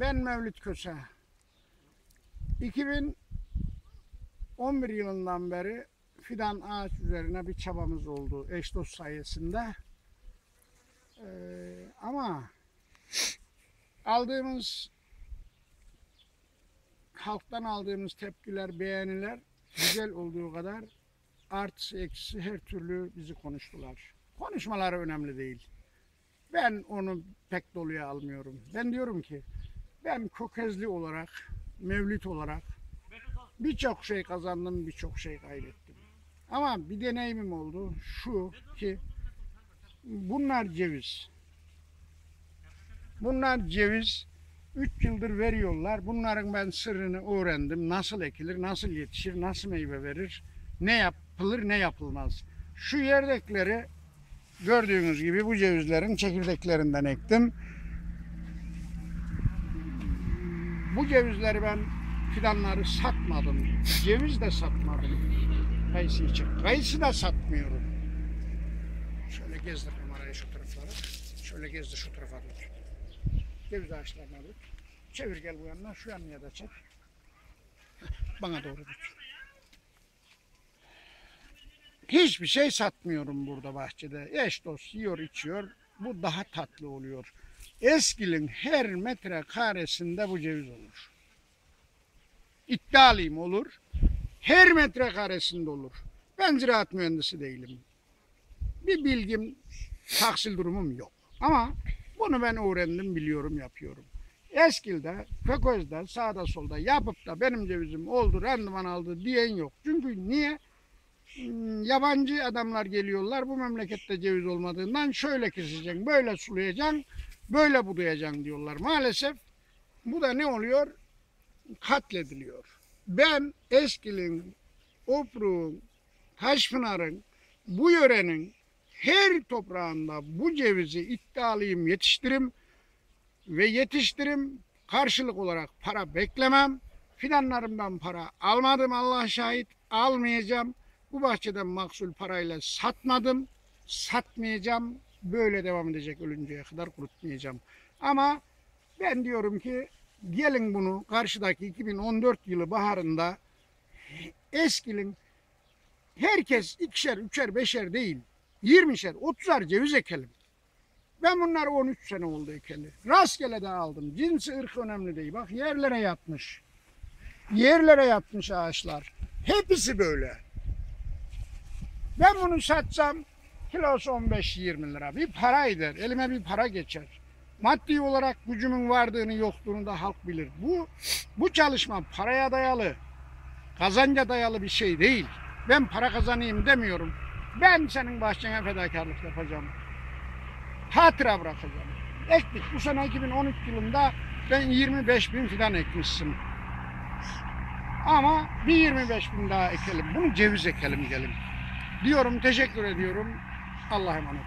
Ben Mevlüt Köse. 2011 yılından beri fidan ağaç üzerine bir çabamız oldu eş dost sayesinde. Ee, ama aldığımız halktan aldığımız tepkiler, beğeniler güzel olduğu kadar artısı eksisi her türlü bizi konuştular. Konuşmaları önemli değil. Ben onu pek doluya almıyorum. Ben diyorum ki ben Kokezli olarak, Mevlüt olarak birçok şey kazandım, birçok şey kaybettim. Ama bir deneyimim oldu şu ki bunlar ceviz. Bunlar ceviz. 3 yıldır veriyorlar. Bunların ben sırrını öğrendim. Nasıl ekilir, nasıl yetişir, nasıl meyve verir, ne yapılır, ne yapılmaz. Şu yerdekileri gördüğünüz gibi bu cevizlerin çekirdeklerinden ektim. Bu cevizleri ben fidanları satmadım. Ceviz de satmadım. Kayısı için. Kayısı da satmıyorum. Şöyle gezdir kamerayı şu taraflara. Şöyle gezdir şu tarafa tut. Ceviz ağaçlarına tut. Çevir gel bu yanına. Şu yanına da çek. Bana doğru tut. Hiçbir şey satmıyorum burada bahçede. Eş dost yiyor içiyor. Bu daha tatlı oluyor. Eskilin her metre karesinde bu ceviz olur. İddialıyım olur. Her metre karesinde olur. Ben ziraat mühendisi değilim. Bir bilgim, tahsil durumum yok. Ama bunu ben öğrendim, biliyorum, yapıyorum. Eskilde, Kökoz'da, sağda solda yapıp da benim cevizim oldu, randıman aldı diyen yok. Çünkü niye? Hmm, Yabancı adamlar geliyorlar bu memlekette ceviz olmadığından şöyle keseceksin, böyle sulayacaksın, böyle budayacaksın diyorlar. Maalesef bu da ne oluyor? Katlediliyor. Ben Eskil'in, Opruk'un, Taşpınar'ın, bu yörenin her toprağında bu cevizi iddialıyım yetiştirim ve yetiştirim karşılık olarak para beklemem. Fidanlarımdan para almadım Allah şahit almayacağım. Bu bahçeden maksul parayla satmadım. Satmayacağım. Böyle devam edecek ölünceye kadar kurutmayacağım. Ama ben diyorum ki gelin bunu karşıdaki 2014 yılı baharında eskilin herkes ikişer, üçer, beşer değil 20'şer, 30'ar ceviz ekelim. Ben bunları 13 sene oldu ekeli. Rastgele de aldım. Cinsi ırk önemli değil. Bak yerlere yatmış. Yerlere yatmış ağaçlar. Hepsi böyle. Ben bunu satsam kilosu 15-20 lira. Bir para eder. Elime bir para geçer. Maddi olarak gücümün vardığını yokluğunu da halk bilir. Bu bu çalışma paraya dayalı, kazanca dayalı bir şey değil. Ben para kazanayım demiyorum. Ben senin bahçene fedakarlık yapacağım. Hatıra bırakacağım. Ektik. Bu sene 2013 yılında ben 25 bin fidan ekmişsin. Ama bir 25 bin daha ekelim. Bunu ceviz ekelim gelin. Diyorum teşekkür ediyorum. الله يمنعك.